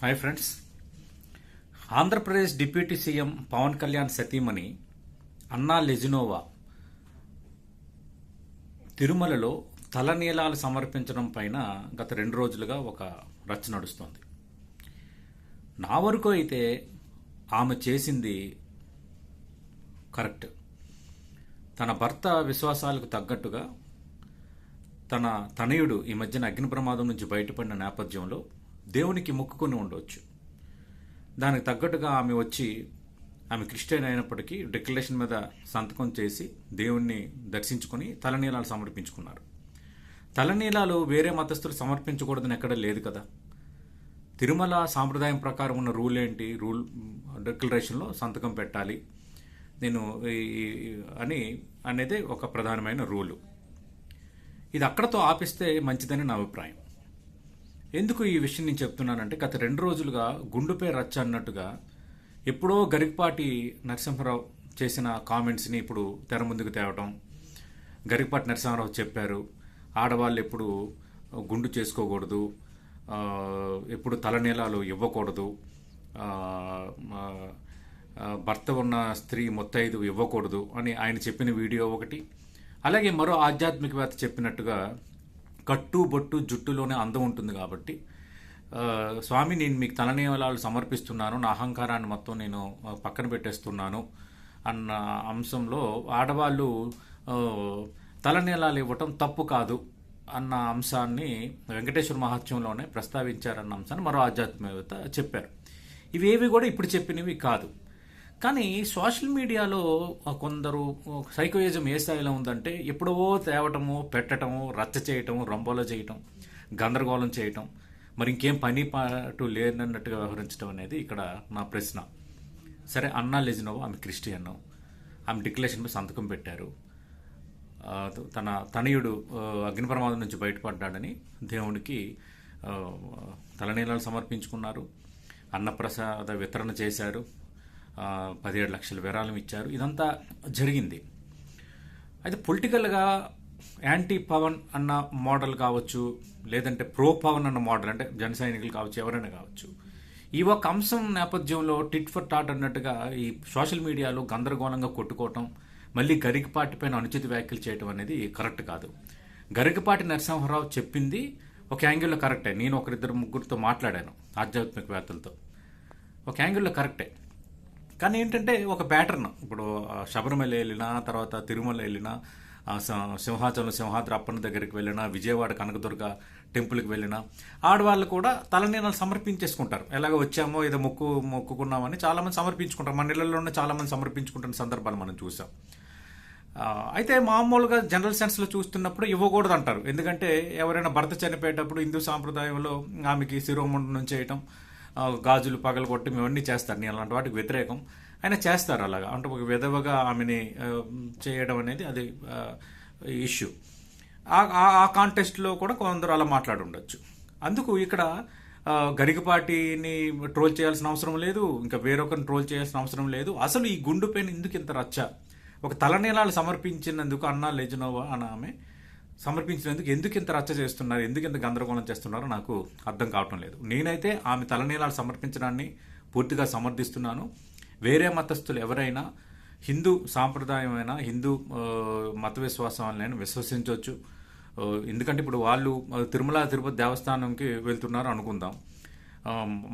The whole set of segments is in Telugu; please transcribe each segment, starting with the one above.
Hi friends. Andhra Pradesh deputy CM Pawan Kalyan సతీమణి అన్నా లెజినోవా తిరుమలలో తలనీలాలు సమర్పించడం పైన గత రెండు రోజులుగా ఒక రచ్చ నడుస్తోంది. నా వరకు అయితే ఆమె చేసింది కరెక్ట్. తన భర్త విశ్వాసాలకు తగ్గట్టుగా తన తనయుడు ఈ మధ్యన అగ్ని ప్రమాదం నుంచి బయటపడిన నేపథ్యంలో దేవునికి మొక్కుకొని ఉండవచ్చు. దానికి తగ్గట్టుగా ఆమె వచ్చి ఆమె క్రిస్టియన్ అయినప్పటికీ డిక్లరేషన్ మీద సంతకం చేసి దేవుణ్ణి దర్శించుకొని తలనీలాలు సమర్పించుకున్నారు. తలనీలాలు వేరే మతస్థులు సమర్పించకూడదని ఎక్కడ లేదు కదా. తిరుమల సాంప్రదాయం ప్రకారం ఉన్న రూల్ ఏంటి? రూల్ డిక్లరేషన్లో సంతకం పెట్టాలి. నేను అని అనేది ఒక ప్రధానమైన రూలు. ఇది అక్కడతో ఆపిస్తే మంచిదని నా అభిప్రాయం. ఎందుకు ఈ విషయం నేను చెప్తున్నానంటే గత రెండు రోజులుగా గుండుపై రచ్చ అన్నట్టుగా ఎప్పుడో గరికపాటి నరసింహారావు చేసిన కామెంట్స్ని ఇప్పుడు తెర ముందుకు తేవటం గరికపాటి నరసింహారావు చెప్పారు ఆడవాళ్ళు ఎప్పుడు గుండు చేసుకోకూడదు ఎప్పుడు తలనీలాలు ఇవ్వకూడదు భర్త ఉన్న స్త్రీ మొత్తైదు ఇవ్వకూడదు అని ఆయన చెప్పిన వీడియో ఒకటి అలాగే మరో ఆధ్యాత్మికవేత్త చెప్పినట్టుగా కట్టు బొట్టు జుట్టులోనే అందం ఉంటుంది కాబట్టి స్వామి నేను మీకు తలనీలాలు సమర్పిస్తున్నాను నా అహంకారాన్ని మొత్తం నేను పక్కన పెట్టేస్తున్నాను అన్న అంశంలో ఆడవాళ్ళు తలనేలాలు తలనీలాలు ఇవ్వటం తప్పు కాదు అన్న అంశాన్ని వెంకటేశ్వర మహత్యంలోనే ప్రస్తావించారన్న అంశాన్ని మరో ఆధ్యాత్మికత చెప్పారు. ఇవేవి కూడా ఇప్పుడు చెప్పినవి కాదు. కానీ సోషల్ మీడియాలో కొందరు సైకోయిజం ఏ స్థాయిలో ఉందంటే ఎప్పుడో తేవటము పెట్టటము రచ్చ చేయటము రంబోలో చేయటం గందరగోళం చేయటం మరి ఇంకేం పని పాటు లేనన్నట్టుగా వ్యవహరించడం అనేది ఇక్కడ నా ప్రశ్న. సరే అన్నా లెజినోవో ఆమె క్రిస్టియన్. ఆమె డిక్లరేషన్పై సంతకం పెట్టారు. తన తనయుడు అగ్ని ప్రమాదం నుంచి బయటపడ్డాడని దేవునికి తలనీలాలు సమర్పించుకున్నారు. అన్నప్రసాద వితరణ చేశారు. పదిహేడు లక్షల విరాళం ఇచ్చారు. ఇదంతా జరిగింది. అయితే పొలిటికల్గా యాంటీ పవన్ అన్న మోడల్ కావచ్చు లేదంటే ప్రో పవన్ అన్న మోడల్ అంటే జన సైనికులు కావచ్చు ఎవరైనా కావచ్చు. ఈ ఒక్క అంశం నేపథ్యంలో టిట్ ఫర్ టాట్ అన్నట్టుగా ఈ సోషల్ మీడియాలో గందరగోళంగా కొట్టుకోవటం మళ్ళీ గరికపాటి పైన అనుచిత వ్యాఖ్యలు చేయటం అనేది కరెక్ట్ కాదు. గరికపాటి నరసింహారావు చెప్పింది ఒక యాంగిల్లో కరెక్టే. నేను ఒకరిద్దరు ముగ్గురితో మాట్లాడాను ఆధ్యాత్మికవేత్తలతో. ఒక యాంగిల్లో కరెక్టే. కానీ ఏంటంటే ఒక ప్యాటర్న్ ఇప్పుడు శబరిమల వెళ్ళినా తర్వాత తిరుమల వెళ్ళినా స- సింహాచలం సింహాద్రి అప్పన్న దగ్గరికి వెళ్ళినా విజయవాడ కనకదుర్గ టెంపుల్కి వెళ్ళినా ఆడవాళ్ళు కూడా తలనీనాలు సమర్పించేసుకుంటారు. ఎలాగ వచ్చామో ఏదో మొక్కు మొక్కుకున్నామని చాలామంది సమర్పించుకుంటారు. మన ఇళ్ళలోనే చాలామంది సమర్పించుకుంటున్న సందర్భాలు మనం చూసాం. అయితే మామూలుగా జనరల్ సెన్స్లో చూస్తున్నప్పుడు ఇవ్వకూడదు అంటారు ఎందుకంటే ఎవరైనా భర్త చనిపోయేటప్పుడు హిందూ సాంప్రదాయంలో ఆమెకి శిరోముండనం చేయటం గాజులు పగలగొట్టడం ఇవన్నీ చేస్తారు. నేను అలాంటి వాటికి వ్యతిరేకం. ఆయన చేస్తారు అలాగా. అంటే ఒక విధవగా ఆమెని చేయడం అనేది అది ఇష్యూ ఆ- ఆ- కాంటెస్ట్లో కూడా కొందరు అలా మాట్లాడి ఉండొచ్చు అందుకు ఇక్కడ గరికపాటిని ట్రోల్ చేయాల్సిన అవసరం లేదు. ఇంకా వేరొకరిని ట్రోల్ చేయాల్సిన అవసరం లేదు. అసలు ఈ గుండు పైన ఎందుకు ఇంత రచ్చ? ఒక తలనీలాలు సమర్పించినందుకు అన్నా లెజనోవా అని ఆమె సమర్పించినందుకు ఎందుకు ఇంత రచ్చ చేస్తున్నారు ఎందుకు ఇంత గందరగోళం చేస్తున్నారో నాకు అర్థం కావటం లేదు. నేనైతే ఆమె తలనీలాలు సమర్పించడాన్ని పూర్తిగా సమర్థిస్తున్నాను. వేరే మతస్థులు ఎవరైనా హిందూ సాంప్రదాయమైన హిందూ మత విశ్వాసాలను విశ్వసించవచ్చు. ఎందుకంటే ఇప్పుడు వాళ్ళు తిరుమల తిరుపతి దేవస్థానంకి వెళ్తున్నారు అనుకుందాం.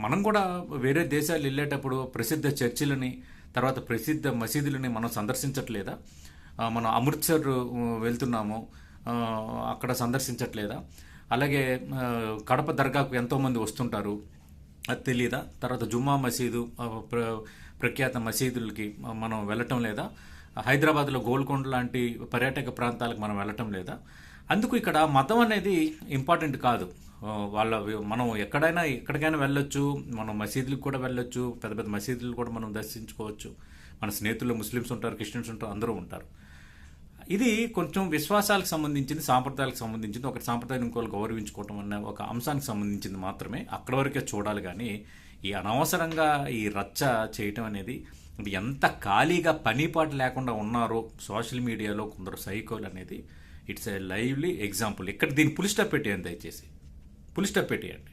మనం కూడా వేరే దేశాలు వెళ్ళేటప్పుడు ప్రసిద్ధ చర్చిలని తర్వాత ప్రసిద్ధ మసీదులని మనం సందర్శించట్లేదా? మనం అమృత్సర్ వెళ్తున్నాము. అక్కడ సందర్శించట్లేదా? అలాగే కడప దర్గాకు ఎంతోమంది వస్తుంటారు? అది తెలియదా తర్వాత జుమ్మా మసీదు ప్ర- ప్రఖ్యాత మసీదులకి మనం వెళ్ళటం లేదా? హైదరాబాద్లో గోల్కొండ లాంటి పర్యాటక ప్రాంతాలకు మనం వెళ్ళటం లేదా? అందుకు ఇక్కడ మతం అనేది ఇంపార్టెంట్ కాదు. వాళ్ళ మనం ఎక్కడైనా ఎక్కడికైనా వెళ్ళొచ్చు మనం మసీదులకు కూడా వెళ్ళొచ్చు పెద్ద పెద్ద మసీదులు కూడా మనం దర్శించుకోవచ్చు. మన స్నేహితులు ముస్లిమ్స్ ఉంటారు క్రిస్టియన్స్ ఉంటారు అందరూ ఉంటారు. ఇది కొంచెం విశ్వాసాలకు సంబంధించింది సాంప్రదాయాలకు సంబంధించింది ఒక సాంప్రదాయం ఇంకోళ్ళు గౌరవించుకోవటం అన్న ఒక అంశానికి సంబంధించింది మాత్రమే. అక్కడి వరకే చూడాలి కానీ ఈ అనవసరంగా ఈ రచ్చ చేయటం అనేది ఎంత ఖాళీగా పనిపాటు లేకుండా ఉన్నారో సోషల్ మీడియాలో కొందరు సైకోలు అనేది ఇట్స్ ఏ లైవ్లీ ఎగ్జాంపుల్. ఇక్కడ దీన్ని పులిస్టాప్ పెట్టేయండి దయచేసి. పులిస్టాప్ పెట్టేయండి.